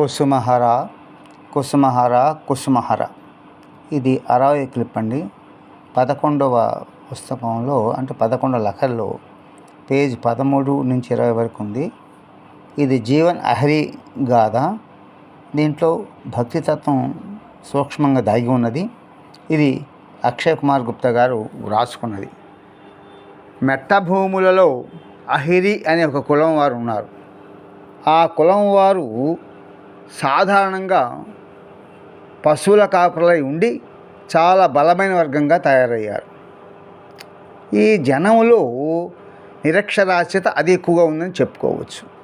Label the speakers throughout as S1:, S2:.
S1: కుసుమహర కుసుమహర కుసుమహర. ఇది అరవై క్లిప్ అండి. పదకొండవ పుస్తకంలో అంటే పదకొండవ లఖల్లో పేజ్ పదమూడు నుంచి ఇరవై వరకు ఉంది. ఇది జీవన్ అహరి గాథ. దీంట్లో భక్తితత్వం సూక్ష్మంగా దాగి ఉన్నది. ఇది అక్షయ్ కుమార్ గుప్తా గారు వ్రాసుకున్నది. మెట్ట భూములలో అహిరి అనే ఒక కులం వారు ఉన్నారు. ఆ కులం వారు సాధారణంగా పశువుల కాపులై ఉండి చాలా బలమైన వర్గంగా తయారయ్యారు. ఈ జనములో నిరక్షరాస్యత అది ఎక్కువగా ఉందని చెప్పుకోవచ్చు.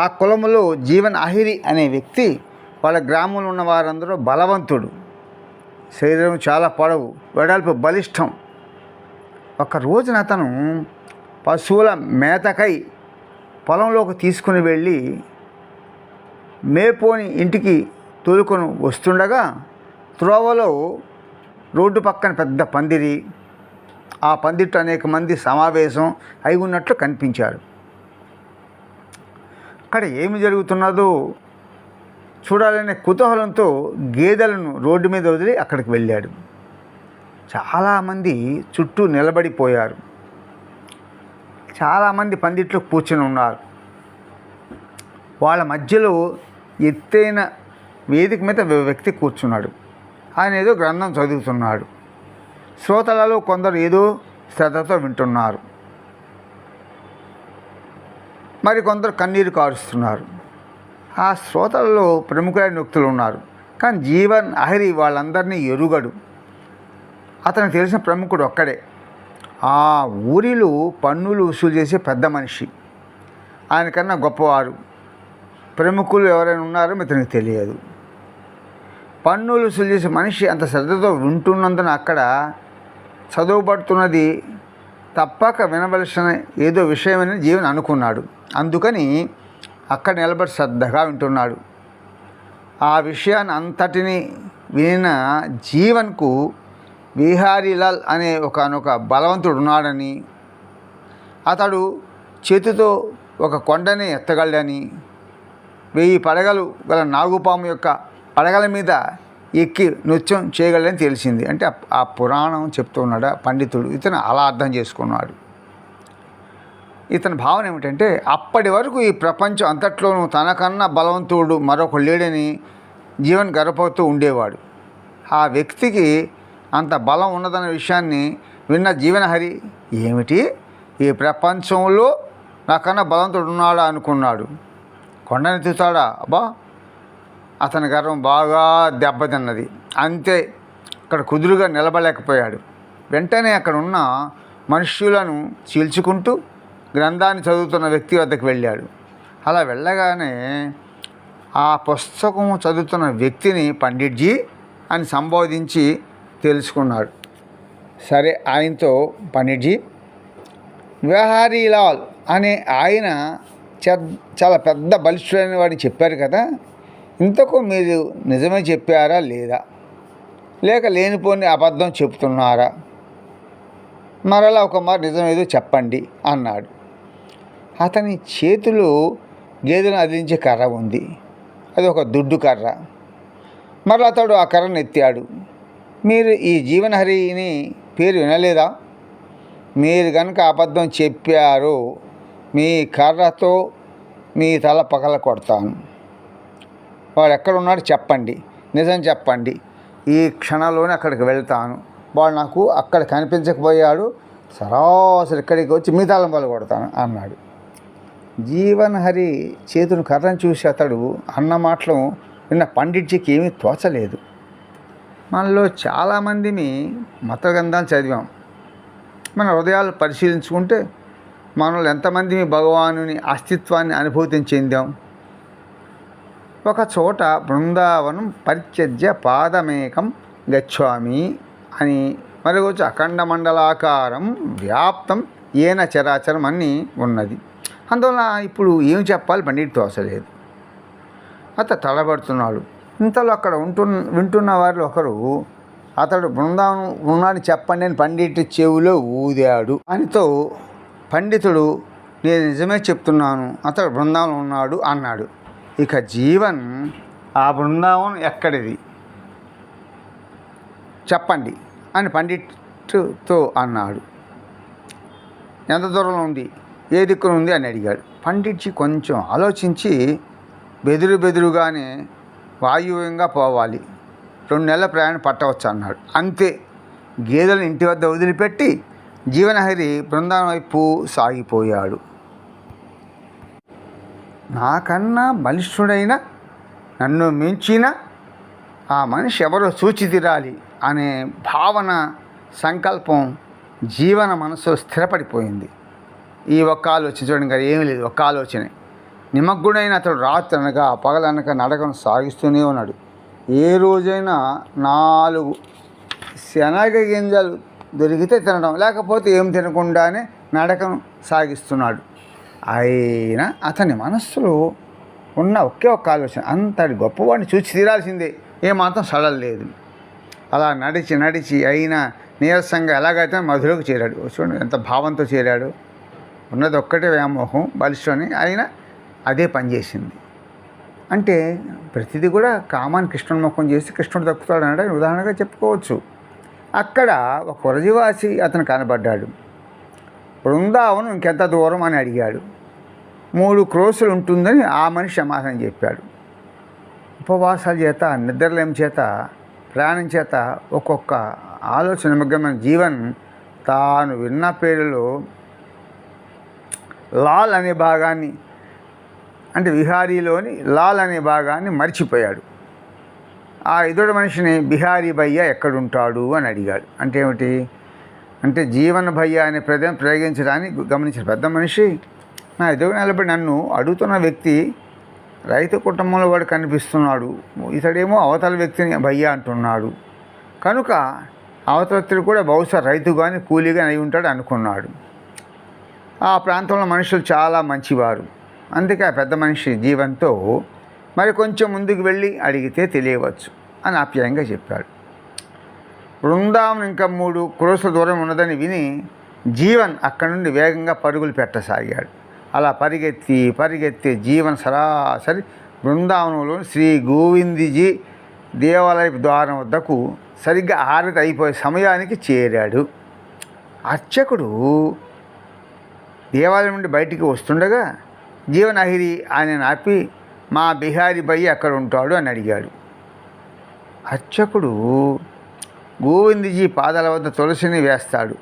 S1: ఆ కులములో జీవన్ అహిరి అనే వ్యక్తి వాళ్ళ గ్రామంలో ఉన్న వారందరూ బలవంతుడు. శరీరం చాలా పొడవు వెడల్పు బలిష్టం. ఒక రోజున అతను పశువుల మేతకై పొలంలోకి తీసుకుని వెళ్ళి మేపోని ఇంటికి తోలుకొని వస్తుండగా త్రోవలో రోడ్డు పక్కన పెద్ద పందిరి ఆ పందిట్టు అనేక మంది సమావేశం అయి ఉన్నట్లు కనిపించారు. అక్కడ ఏమి జరుగుతున్నదో చూడాలనే కుతూహలంతో గేదెలను రోడ్డు మీద వదిలి అక్కడికి వెళ్ళాడు. చాలామంది చుట్టూ నిలబడిపోయారు చాలామంది పందిట్లో కూర్చుని ఉన్నారు. వాళ్ళ మధ్యలో ఎత్తైన వేదిక మీద వ్యక్తి కూర్చున్నాడు. ఆయన ఏదో గ్రంథం చదువుతున్నాడు. శ్రోతలలో కొందరు ఏదో శ్రద్ధతో వింటున్నారు. మరి కొందరు కన్నీరు కారుస్తున్నారు. ఆ శ్రోతలలో ప్రముఖులైన వ్యక్తులు ఉన్నారు. కానీ జీవన్ అహరి వాళ్ళందరినీ ఎరుగడు. అతనికి తెలిసిన ప్రముఖుడు ఒక్కడే. ఆ ఊరిలో పన్నులు వసూలు చేసే పెద్ద మనిషి. ఆయనకన్నా గొప్పవారు. ప్రముఖులు ఎవరైనా ఉన్నారో ఇతనికి తెలియదు. పన్నులు వసూలు చేసే మనిషి అంత శ్రద్ధతో వింటున్నందున అక్కడ చదువుపడుతున్నది తప్పక వినవలసిన ఏదో విషయమని జీవన్ అనుకున్నాడు. అందుకని అక్కడ నిలబడి శ్రద్ధగా వింటున్నాడు. ఆ విషయాన్ని అంతటిని వినిన జీవన్కు విహారీలాల్ అనే ఒకనొక బలవంతుడు ఉన్నాడని అతడు చేతితో ఒక కొండని ఎత్తగలడని వెయ్యి పడగలు గల నాగుపాము యొక్క పడగల మీద ఎక్కి నృత్యం చేయగలని తెలిసింది. అంటే ఆ- పురాణం చెప్తున్నాడు పండితుడు. ఇతను అలా అర్థం చేసుకున్నాడు. ఇతని భావన ఏమిటంటే అప్పటి వరకు ఈ ప్రపంచం అంతట్లోనూ తనకన్నా బలవంతుడు మరొక లేడని జీవన్ గర్వపడుతూ ఉండేవాడు. ఆ వ్యక్తికి అంత బలం ఉన్నదన్న విషయాన్ని విన్న జీవనహరి ఏమిటి? ఈ ప్రపంచంలో నాకన్నా బలవంతుడు ఉన్నాడా? అనుకున్నాడు. కొండని కొండనెత్తుతాడా అబ్బా! అతని గర్వం బాగా దెబ్బతిన్నది. అంతే అక్కడ కుదురుగా నిలబడలేకపోయాడు. వెంటనే అక్కడ ఉన్న మనుష్యులను చీల్చుకుంటూ గ్రంథాన్ని చదువుతున్న వ్యక్తి వద్దకు వెళ్ళాడు. అలా వెళ్ళగానే ఆ పుస్తకం చదువుతున్న వ్యక్తిని పండిట్జీ అని సంబోధించి తెలుసుకున్నాడు. సరే ఆయనతో పండిట్జీ విహారీలాల్ అనే ఆయన చాలా పెద్ద బలిష్ఠుడైన వాడిని చెప్పారు కదా ఇంతకు మీరు నిజమే చెప్పారా లేదా? లేక లేనిపోని అబద్ధం చెప్తున్నారా? మరలా ఒక మరి నిజం ఏదో చెప్పండి అన్నాడు. అతని చేతిలో గేదెను అదిలించే కర్ర ఉంది. అది ఒక దుడ్డు కర్ర. మరలా అతడు ఆ కర్రను ఎత్తాడు. మీరు ఈ జీవనహరిని పేరు వినలేదా? మీరు కనుక అబద్ధం చెప్పారో మీ కర్రతో మీ తల పగల కొడతాను. వాడు ఎక్కడ ఉన్నాడు చెప్పండి. నిజం చెప్పండి. ఈ క్షణంలోనే అక్కడికి వెళ్తాను. వాడు నాకు అక్కడ కనిపించకపోయాడు. సరాసరి ఇక్కడికి వచ్చి మీ తలం పగల కొడతాను అన్నాడు. జీవన్ హరి చేతును కర్రను చూసి అతడు అన్న మాటలు నిన్న పండిట్జీకి ఏమీ తోచలేదు. మనలో చాలామందిని మత గ్రంథాలు చదివాం. మన హృదయాలు పరిశీలించుకుంటే మనలో ఎంతమంది భగవానుని అస్తిత్వాన్ని అనుభూతి చెందాం? ఒక చోట బృందావనం పరిత్యజ్య పాదమేకం గచ్చామి అని మరొకచ్చు అఖండ మండలాకారం వ్యాప్తం ఏన చరాచరం అని ఉన్నది. అందువల్ల ఇప్పుడు ఏం చెప్పాలి పండిట్ తోసలేదు అతను తడబడుతున్నాడు. ఇంతలో అక్కడ ఉంటున్న వింటున్న వారిలో ఒకరు అతడు బృందావనం ఉన్నాడని చెప్పండి అని పండిట్ చెవిలో ఊదాడు. దానితో పండితుడు నేను నిజమే చెప్తున్నాను అతడు బృందావనం ఉన్నాడు అన్నాడు. ఇక జీవన్ ఆ బృందావనం ఎక్కడిది? చెప్పండి అని పండిట్తో అన్నాడు. ఎంత దూరంలో ఉంది? ఏ దిక్కున ఉంది? అని అడిగాడు. పండిట్జీ కొంచెం ఆలోచించి బెదురు బెదురుగానే వాయువ్యంగా పోవాలి. రెండు నెలల ప్రయాణం పట్టవచ్చు అన్నాడు అంతే. గేదెలను ఇంటి వద్ద వదిలిపెట్టి జీవనహరి బృందావనం వైపు సాగిపోయాడు. నాకన్నా బలిష్ఠుడైన నన్ను మించిన ఆ మనిషి ఎవరో సూచి తీరాలి అనే భావన సంకల్పం జీవన మనసులో స్థిరపడిపోయింది. ఈ ఒక్క ఆలోచన చూడండి కదా ఏమీ లేదు ఒక్క ఆలోచనే. నిమగ్గుడైన అతడు రాత్రి అనగా పగలనక నడకను సాగిస్తూనే ఉన్నాడు. ఏ రోజైనా నాలుగు శనగ గింజలు దొరికితే తినడం లేకపోతే ఏం తినకుండానే నడకం సాగిస్తున్నాడు. అయినా అతని మనస్సులో ఉన్న ఒకే ఒక్క ఆలోచన అంతటి గొప్పవాడిని చూసి తీరాల్సిందే ఏమాత్రం సడలేదు అలా నడిచి నడిచి అయినా నీరసంగా ఎలాగైతే మధురకు చేరాడు. చూడండి ఎంత భావంతో చేరాడు. ఉన్నది ఒక్కటే వ్యామోహం బలిష్టని అయినా అదే పనిచేసింది అంటే ప్రతిదీ కూడా కామాన్ని కృష్ణుని ముఖం చేసి కృష్ణుడు దక్కుతాడు అంటే ఉదాహరణగా చెప్పుకోవచ్చు. అక్కడ ఒక వరజివాసి అతను కనబడ్డాడు. బృందావనం ఇంకెంత దూరం అని అడిగాడు. మూడు క్రోసులు ఉంటుందని ఆ మనిషి సమాధానం చెప్పాడు. ఉపవాసాల చేత నిద్రలేం చేత ప్రయాణం చేత ఒక్కొక్క ఆలోచన నిమగ్నమైన జీవన్ తాను విన్న పేరులో లాల్ అనే భాగాన్ని అంటే విహారీలోని లాల్ అనే భాగాన్ని మర్చిపోయాడు. ఆ ఇతడు మనిషిని బిహారీ భయ్య ఎక్కడుంటాడు అని అడిగాడు. అంటే ఏమిటి? అంటే జీవన భయ్య అనే ప్రదేశం ప్రయోగించడాన్ని గమనించిన పెద్ద మనిషి నా ఎదురు నిలబడి నన్ను అడుగుతున్న వ్యక్తి రైతు కుటుంబంలో వాడు కనిపిస్తున్నాడు. ఇతడేమో అవతల వ్యక్తిని భయ్య అంటున్నాడు. కనుక అవతల కూడా బహుశా రైతు కానీ కూలీ అయి ఉంటాడు అనుకున్నాడు. ఆ ప్రాంతంలో మనుషులు చాలా మంచివారు. అందుకే ఆ పెద్ద మనిషి జీవంతో మరి కొంచెం ముందుకు వెళ్ళి అడిగితే తెలియవచ్చు. అని ఆప్యాయంగా చెప్పాడు. బృందావనం ఇంకా మూడు క్రోసుల దూరం ఉన్నదని విని జీవన్ అక్కడి నుండి వేగంగా పరుగులు పెట్టసాగాడు. అలా పరిగెత్తి పరిగెత్తి జీవన్ సరాసరి బృందావనంలోని శ్రీ గోవిందిజీ దేవాలయ ద్వారం వద్దకు సరిగ్గా ఆరతి అయిపోయే సమయానికి చేరాడు. అర్చకుడు దేవాలయం నుండి బయటికి వస్తుండగా జీవనహిరి ఆయన ఆపి మా బిహారీ బయ్య అక్కడ ఉంటాడు అని అడిగాడు. అర్చకుడు గోవిందజీ పాదాల వద్ద తులసిని వేస్తాడు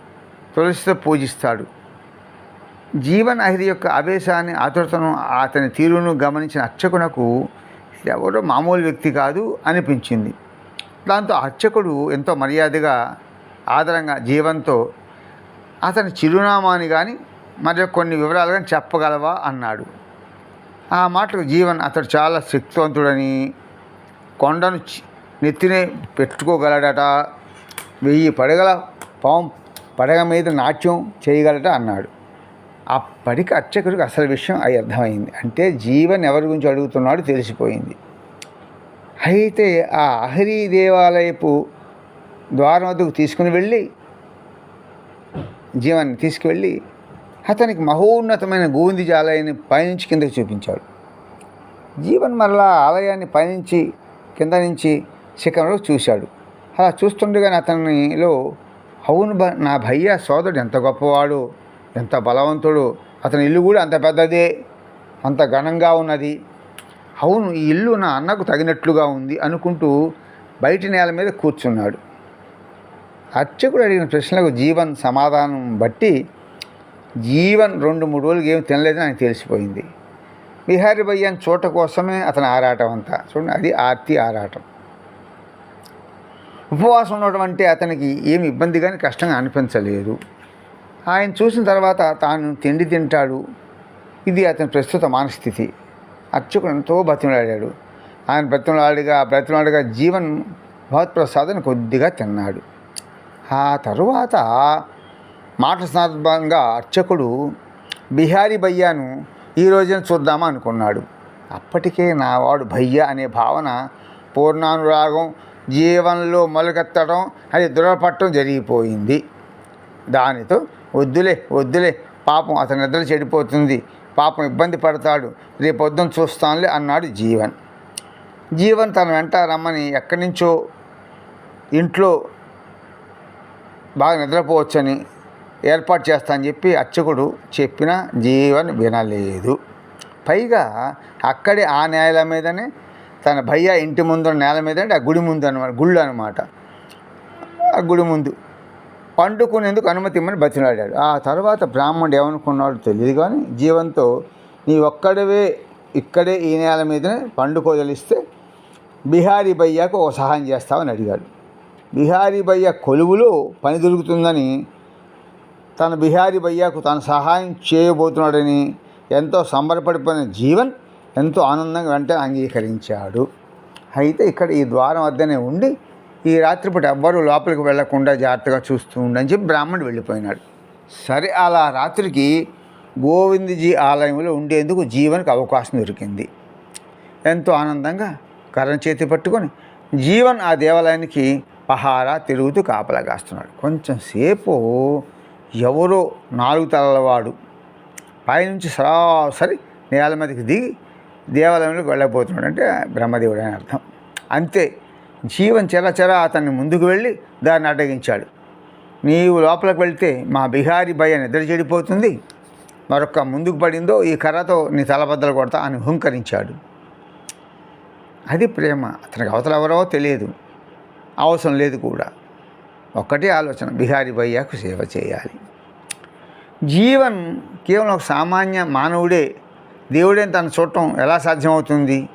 S1: తులసితో పూజిస్తాడు. జీవనహిరి యొక్క ఆవేశాన్ని ఆతురతను అతని తీరును గమనించిన అర్చకునకు ఎవరో మామూలు వ్యక్తి కాదు అనిపించింది. దాంతో అర్చకుడు ఎంతో మర్యాదగా ఆదరంగా జీవంతో అతని చిరునామాని కానీ మరి కొన్ని వివరాలు కానీ చెప్పగలవా అన్నాడు. ఆ మాటకు జీవన్ అతడు చాలా శక్తివంతుడని కొండను చి- నెత్తిని పెట్టుకోగలడట. వెయ్యి పడగల పాం పడగ మీద నాట్యం చేయగలట అన్నాడు. అప్పటికి అర్చకుడికి అసలు విషయం అయి అర్థమైంది. అంటే జీవన్ ఎవరి గురించి అడుగుతున్నాడో తెలిసిపోయింది. అయితే ఆ అహరీ దేవాలయపు ద్వారం వద్దకు తీసుకుని వెళ్ళి జీవాన్ని తీసుకువెళ్ళి అతనికి మహోన్నతమైన గోవింది జాలయాన్ని పైనుంచి కిందకి చూపించాడు. జీవన్ మరలా ఆలయాన్ని పైనుంచి కింద నుంచి శిఖరంలో చూశాడు. అలా చూస్తుండగానే అతనిలో అవును బ నా భయ్య సోదరుడు ఎంత గొప్పవాడు ఎంత బలవంతుడు అతని ఇల్లు కూడా అంత పెద్దదే అంత ఘనంగా ఉన్నది. అవును ఈ ఇల్లు నా అన్నకు తగినట్లుగా ఉంది అనుకుంటూ బయటి నేల మీద కూర్చున్నాడు. అర్చకుడు అడిగిన ప్రశ్నలకు జీవన్ సమాధానం బట్టి జీవన్ రెండు మూడు రోజులు ఏమి తినలేదని ఆయన తెలిసిపోయింది. బిహారీ భయ్యాన్ని చూట కోసమే అతని ఆరాటం అంతా. చూడండి అది ఆర్తి ఆరాటం. ఉపవాసం ఉండటం అంటే అతనికి ఏమి ఇబ్బంది కానీ కష్టంగా అనిపించలేదు. ఆయన చూసిన తర్వాత తాను తిండి తింటాడు. ఇది అతని ప్రస్తుత మానస్థితి. అర్చకుడు ఎంతో బతిమలాడాడు. ఆయన బ్రతిమలాడిగా బ్రతిమలాడిగా జీవన్ భగవత్ప్రసాదం కొద్దిగా తిన్నాడు. ఆ తరువాత మాట సందర్భంగా అర్చకుడు బిహారీ భయ్యాను ఈ రోజున చూద్దామా అనుకున్నాడు. అప్పటికే నా వాడు భయ్య అనే భావన పూర్ణానురాగం జీవనంలో మొలకెత్తడం అది దృఢపట్టడం జరిగిపోయింది. దానితో వద్దులే వద్దులే పాపం అతని నిద్ర చెడిపోతుంది పాపం ఇబ్బంది పడతాడు రేపొద్దున చూస్తానులే అన్నాడు జీవన్. జీవన్ తన వెంట రమ్మని ఎక్కడి నుంచో ఇంట్లో బాగా నిద్రపోవచ్చని ఏర్పాటు చేస్తా అని చెప్పి అర్చకుడు చెప్పిన జీవన్ వినలేదు. పైగా అక్కడే ఆ న్యాయాల మీదనే తన భయ్య ఇంటి ముందు నేల మీద అంటే ఆ గుడి ముందు అనమాట గుళ్ళు అనమాట ఆ గుడి ముందు. పండుకునేందుకు అనుమతి ఇమ్మని బతిలాడాడు. ఆ తర్వాత బ్రాహ్మణుడు ఏమనుకున్నాడు తెలియదు కానీ జీవంతో నీ ఒక్కడవే ఇక్కడే ఈ నేల మీదనే పండుకోదలిస్తే బిహారీ భయ్యకు ఒక సహాయం చేస్తామని అడిగాడు. బిహారీ భయ్య కొలువులో పని దొరుకుతుందని తన బిహారీ భయ్యకు తన సహాయం చేయబోతున్నాడని ఎంతో సంబరపడిపోయిన జీవన్ ఎంతో ఆనందంగా వెంటనే అంగీకరించాడు. అయితే ఇక్కడ ఈ ద్వారం వద్దనే ఉండి ఈ రాత్రిపూట ఎవ్వరూ లోపలికి వెళ్ళకుండా జాగ్రత్తగా చూస్తూ ఉండని చెప్పి బ్రాహ్మణుడు వెళ్ళిపోయినాడు. సరే అలా రాత్రికి గోవిందజీ ఆలయంలో ఉండేందుకు జీవన్కి అవకాశం దొరికింది. ఎంతో ఆనందంగా కరణ చేతి పట్టుకొని జీవన్ ఆ దేవాలయానికి పహారా తిరుగుతూ కాపలా కాస్తున్నాడు. కొంచెం సేపు ఎవరో నాలుగు తలలవాడు పైనుంచి సరాసరి నేల మీదకి దిగి దేవాలయంలోకి వెళ్ళబోతున్నాడు అంటే బ్రహ్మదేవుడు అని అర్థం. అంతే. జీవన్ చెర చెర అతన్ని ముందుకు వెళ్ళి దాన్ని అడ్డగించాడు. నీవు లోపలికి వెళ్తే మా బిహారీ భయ నిద్ర చెడిపోతుంది. మరొక ముందుకు పడిందో ఈ కర్రతో నీ తలబద్దలు కొడతా అని హుంకరించాడు. అది ప్రేమ. అతనికి అవతల ఎవరో తెలియదు. అవసరం లేదు కూడా. ఒక్కటే ఆలోచన. బిహారీ భయ్యాకు సేవ చేయాలి. జీవన్ కేవలం ఒక సామాన్య మానవుడే దేవుడేని తను చూడటం ఎలా సాధ్యమవుతుంది?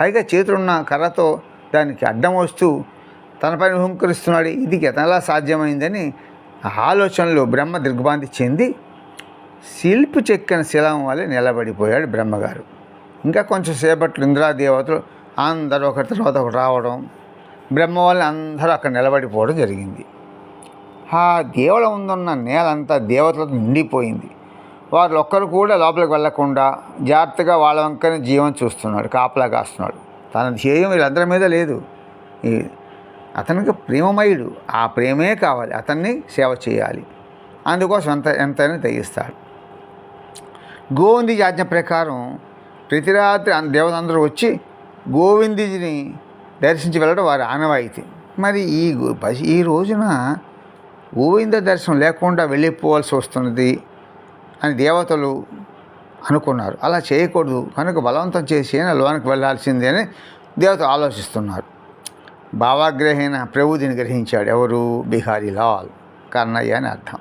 S1: పైగా చేతులున్న కర్రతో దానికి అడ్డం వస్తూ తనపైన హుంకరిస్తున్నాడు ఇది ఎలా సాధ్యమైందని ఆ ఆలోచనలో బ్రహ్మ దిగ్భాంతి చెంది శిల్పి చెక్కిన శిలం వల్ల నిలబడిపోయాడు బ్రహ్మగారు. ఇంకా కొంచెం సేపట్లు ఇంద్రాదేవతలు అందరూ ఒకరి తర్వాత ఒకటి రావడం బ్రహ్మ వల్ల అందరూ అక్కడ నిలబడిపోవడం జరిగింది. ఆ దేవుల ముందున్న నేలంతా దేవతలతో నిండిపోయింది. వారు ఒక్కరు కూడా లోపలికి వెళ్ళకుండా జాగ్రత్తగా వాళ్ళ వంకని జీవం చూస్తున్నాడు కాపలా కాస్తున్నాడు. తన ధ్యేయం వీళ్ళందరి మీద లేదు. అతనికి ప్రేమమయుడు ఆ ప్రేమే కావాలి అతన్ని సేవ చేయాలి. అందుకోసం ఎంత ఎంతైనా తెగిస్తాడు. గోవింది ఆజ్ఞ ప్రకారం ప్రతి రాత్రి దేవతందరూ వచ్చి గోవిందుడిని దర్శించి వెళ్ళడం వారి ఆనవాయితీ. మరి ఈ ఈ రోజున గోవింద దర్శనం లేకుండా వెళ్ళిపోవాల్సి వస్తున్నది అని దేవతలు అనుకున్నారు. అలా చేయకూడదు. కనుక బలవంతం చేసి అయినా లోనికి వెళ్ళాల్సిందే అని దేవత ఆలోచిస్తున్నారు. భావాగ్రహీన ప్రభుదిని గ్రహించాడు ఎవరు? బిహారీ లాల్. కన్నయ్య అని అర్థం.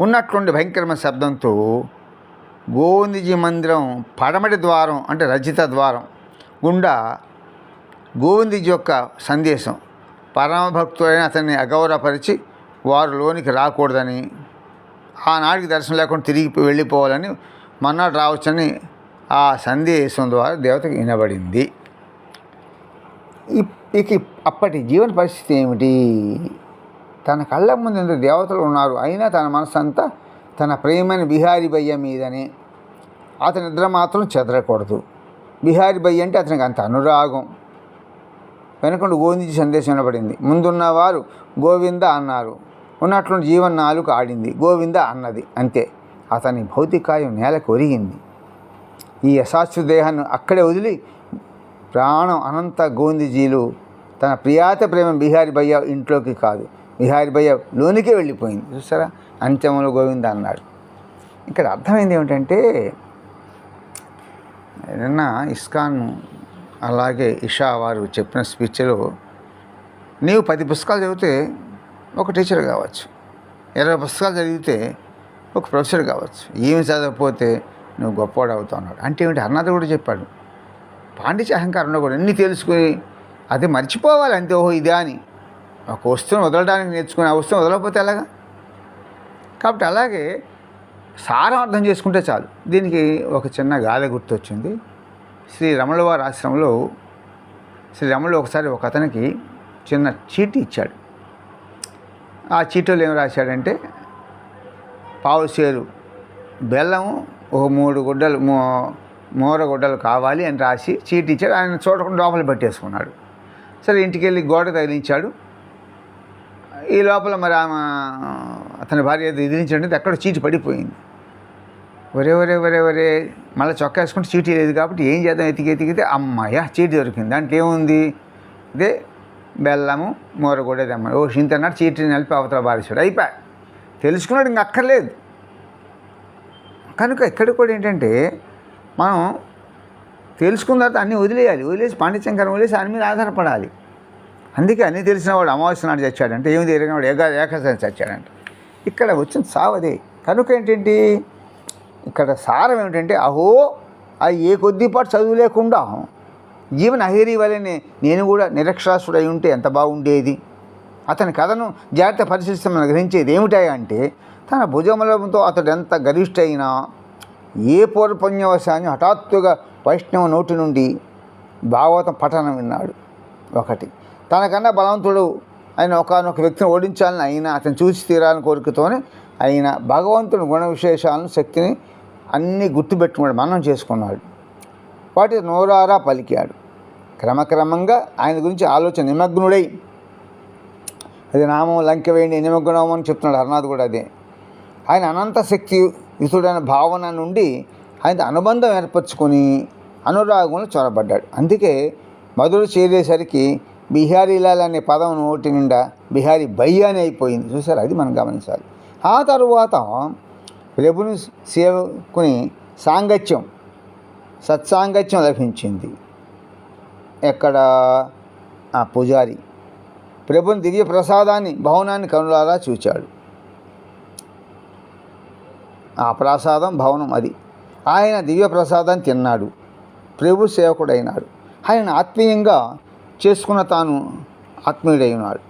S1: ఉన్నట్లుండి భయంకరమైన శబ్దంతో గోవిందజీ మందిరం పడమటి ద్వారం అంటే రచిత ద్వారం గుండా గోవిందజీ యొక్క సందేశం. పరమభక్తులైన అతన్ని అగౌరవపరిచి వారు లోనికి రాకూడదని ఆనాటికి దర్శనం లేకుండా తిరిగి వెళ్ళిపోవాలని మన్నాడు రావచ్చని ఆ సందేశం ద్వారా దేవతకు వినబడింది. ఇక అప్పటి జీవన పరిస్థితి ఏమిటి? తన కళ్ళ ముందు ఇంత దేవతలు ఉన్నారు? అయినా తన మనసు అంతా తన ప్రేమైన బిహారీ భయ్య మీదనే. అతని నిద్ర మాత్రం చెదరకూడదు. బిహారీ భయ్య అంటే అతనికి అంత అనురాగం. వెనకుండా గోవిందజీ సందేశం వినబడింది. ముందున్న వారు గోవింద అన్నారు. ఉన్నట్లు జీవన్ నాలుగు ఆడింది. గోవింద అన్నది. అంతే. అతని భౌతికాయం నేలకు ఒరిగింది. ఈ యశాశ్వ దేహాన్ని అక్కడే వదిలి ప్రాణం అనంత గోవిందజీలు తన ప్రియాత ప్రేమ బిహారీ భయ్య ఇంట్లోకి కాదు. బిహారీ భయ్య లోనికే వెళ్ళిపోయింది. చూసారా? అంత్యంలో గోవింద అన్నాడు. ఇక్కడ అర్థమైంది ఏమిటంటే నిన్న ఇస్కాన్ అలాగే ఇషా వారు చెప్పిన స్పీచ్లో నీవు పది పుస్తకాలు చదివితే ఒక టీచర్ కావచ్చు. ఇరవై పుస్తకాలు చదివితే ఒక ప్రొఫెసర్ కావచ్చు. ఏమి చదవకపోతే నువ్వు గొప్పవాడు అవుతావు అన్నాడు అంటే ఏమిటి? అన్నది కూడా చెప్పాడు. పాండిత్య అహంకారంలో కూడా అన్నీ తెలుసుకుని అది మర్చిపోవాలి అంతే. ఓహో ఇదే అని. ఒక వస్తువుని వదలడానికి నేర్చుకుని ఆ వస్తువుని వదలకపోతే ఎలాగా? కాబట్టి అలాగే సారం అర్థం చేసుకుంటే చాలు. దీనికి ఒక చిన్న గాలి గుర్తొచ్చింది. శ్రీ రమణవారి ఆశ్రమంలో శ్రీ రమణులు ఒకసారి ఒక అతనికి చిన్న చీటీ ఇచ్చాడు. ఆ చీటీలో ఏం రాశాడంటే పావు సేరు బెల్లం ఒక మూడు గుడ్డలు మో మూర గుడ్డలు కావాలి అని రాసి చీటీ ఇచ్చాడు. ఆయన చూడకుండా లోపల పెట్టేసుకున్నాడు. సరే ఇంటికి వెళ్ళి గోడ తగిలించాడు. ఈ లోపల మరి ఆమె అతని భార్య ఎదిరించండి. అక్కడ చీటి పడిపోయింది. ఒరే ఒరే ఒరే ఒరే మళ్ళీ చొక్కా వేసుకుంటే చీటీ లేదు కాబట్టి ఏం చేద్దాం? ఎతికి ఎతికితే అమ్మాయ చీటీ దొరికింది. దాంట్లో ఏముంది? అదే బెల్లము మూర కూడా తెమ్మని ఓ చింతన్నాడు చీటీని నలిపి అవతల బారేశాడు అయిపోయి తెలుసుకున్నాడు ఇంక అక్కర్లేదు. కనుక ఇక్కడ కూడా ఏంటంటే మనం తెలుసుకున్న తర్వాత అన్నీ వదిలేయాలి. వదిలేసి పాండిత్యం కరం వదిలేసి దాని మీద ఆధారపడాలి. అందుకే అన్నీ తెలిసినవాడు అమావాస్య నాడు చచ్చాడంటే ఏమి తెలియనివాడు ఏకా ఏకాదశి చచ్చాడంట. ఇక్కడ వచ్చిన సావదే. కనుక ఏంటంటే ఇక్కడ సారం ఏమిటంటే అహో ఆ ఏ కొద్దిపాటు చదువు లేకుండా జీవన అహేరీ వలనే నేను కూడా నిరక్షరాస్యుడై ఉంటే ఎంత బాగుండేది? అతని కథను జాగ్రత్త పరిశీలిస్తే మనం గ్రహించేది ఏమిటాయి అంటే తన భుజములతో అతడు ఎంత గరిష్ట అయినా ఏ పూర్వపుణ్యవశాన్ని హఠాత్తుగా వైష్ణవ నోటి నుండి భాగవతం పఠనం విన్నాడు. ఒకటి తనకన్నా బలవంతుడు ఆయన ఒకనొక వ్యక్తిని ఓడించాలని అయినా అతను చూసి తీరాలని కోరికతోనే అయినా భగవంతుని గుణ విశేషాలను శక్తిని అన్నీ గుర్తుపెట్టుకున్నాడు మనం చేసుకున్నాడు. వాటి నోరారా పలికాడు. క్రమక్రమంగా ఆయన గురించి ఆలోచన నిమగ్నుడై అది నామం లంక వేయండి నిమగ్నం అని చెప్తున్నాడు హరనాథ్ కూడా అదే. ఆయన అనంత శక్తి యుతుడైన భావన నుండి ఆయన అనుబంధం ఏర్పరచుకొని అనురాగంలో చొరబడ్డాడు. అందుకే మధుర చేరేసరికి బిహారీలాల్ అనే పదం నోటి నిండా బిహారీ బయ్య అని అయిపోయింది. చూసారు? అది మనం గమనించాలి. ఆ తరువాత ప్రభుని సేవకుని సాంగత్యం సత్సాంగత్యం లభించింది. ఎక్కడ? ఆ పూజారి ప్రభుని దివ్య ప్రసాదాన్ని భవనాన్ని కనులారా చూచాడు. ఆ ప్రసాదం భవనం అది. ఆయన దివ్య ప్రసాదాన్ని తిన్నాడు. ప్రభు సేవకుడైనాడు. ఆయన ఆత్మీయంగా చేసుకున్న తాను ఆత్మీయుడైనాడు.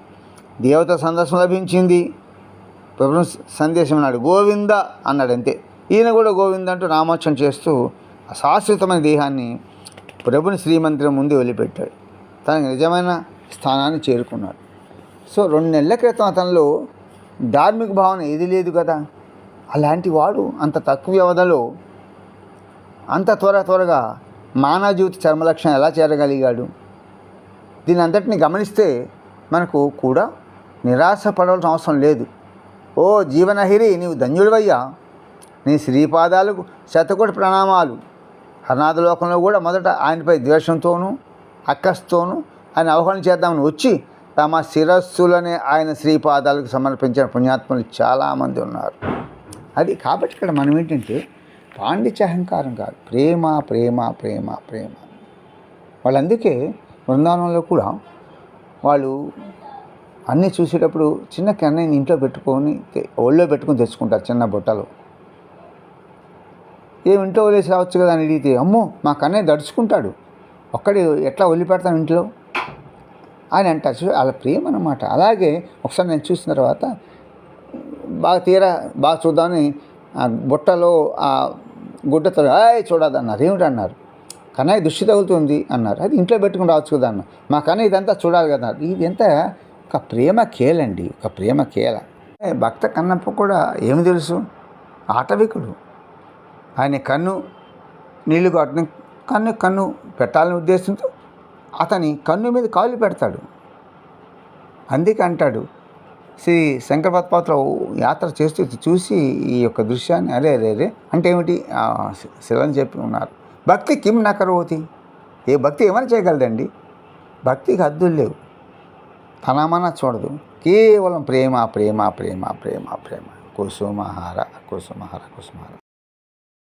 S1: దేవత సందర్శనం లభించింది. ప్రభు సందేశం అన్నాడు. గోవింద అన్నాడు అంతే ఈయన కూడా గోవింద అంటూ నామోచ్చం చేస్తూ శాశ్వతమైన దేహాన్ని ప్రభుని శ్రీమందిరం ముందు వదిలిపెట్టాడు. తన నిజమైన స్థానాన్ని చేరుకున్నాడు. సో రెండు నెలల క్రితం అతనిలో ధార్మిక భావన ఏది లేదు కదా? అలాంటి వాడు అంత తక్కువ వ్యవధిలో అంత త్వర త్వరగా మానవ జీవిత చర్మలక్షణం ఎలా చేరగలిగాడు? దీని అంతటిని గమనిస్తే మనకు కూడా నిరాశ పడవలసిన అవసరం లేదు. ఓ జీవనహిరి నీవు ధన్యుడివయ్యా. నీ శ్రీపాదాలకు శతకోటి ప్రణామాలు. అనాథ లోకంలో కూడా మొదట ఆయనపై ద్వేషంతోనూ అక్కస్తోనూ ఆయన అవగాహన చేద్దామని వచ్చి తమ శిరస్సులనే ఆయన శ్రీపాదాలకు సమర్పించిన పుణ్యాత్ములు చాలామంది ఉన్నారు. అది కాబట్టి ఇక్కడ మనం ఏంటంటే పాండిత్యహంకారం కాదు. ప్రేమ ప్రేమ ప్రేమ ప్రేమ. వాళ్ళందుకే బృందావనంలో కూడా వాళ్ళు అన్నీ చూసేటప్పుడు చిన్న కన్నయ్యని ఇంట్లో పెట్టుకొని ఒళ్ళో పెట్టుకొని తెచ్చుకుంటారు చిన్న బుట్టలు. ఏం ఇంట్లో వదిలేసి రావచ్చు కదా అని అడిగితే అమ్మో మా కన్నయ్య దడుచుకుంటాడు. ఒక్కడి ఎట్లా వదిలిపెడతాం ఇంట్లో? అని అంటారు. చూ వాళ్ళ ప్రేమ అనమాట అలాగే ఒకసారి నేను చూసిన తర్వాత బాగా తీరా బాగా చూద్దామని ఆ బుట్టలో ఆ గుడ్డతో ఆయ్ చూడదన్నారు. ఏమిటి అన్నారు? కన్నయ్య దృష్టి తగులుతుంది అన్నారు. అది ఇంట్లో పెట్టుకుని రావచ్చు కదా అన్న మా కన్నయ్య ఇదంతా చూడాలి కదా ఇదంతా ఇది ఎంత ఒక ప్రేమ కేలండి. ఒక ప్రేమ కేల. భక్త కన్నప్ప కూడా ఏమి తెలుసు? ఆటవికుడు. ఆయన కన్ను నీళ్ళు కొట్టడం కన్ను కన్ను పెట్టాలని ఉద్దేశంతో అతని కన్ను మీద కాలు పెడతాడు. అందుకే అంటాడు శ్రీ శంకరపత్పాత్ర యాత్ర చేస్తూ చూసి ఈ యొక్క దృశ్యాన్ని అరే అరే అరే అంటే ఏమిటి? శిలని శివని చెప్పి ఉన్నారు. భక్తి కిమ్ నకరవతి ఏ భక్తి ఏమైనా చేయగలదండి? భక్తికి హద్దులు లేవు. తనమన చూడదు. కేవలం ప్రేమ ప్రేమ ప్రేమ ప్రేమ ప్రేమ. కుసుమహార కుసుమహార కుసుమహార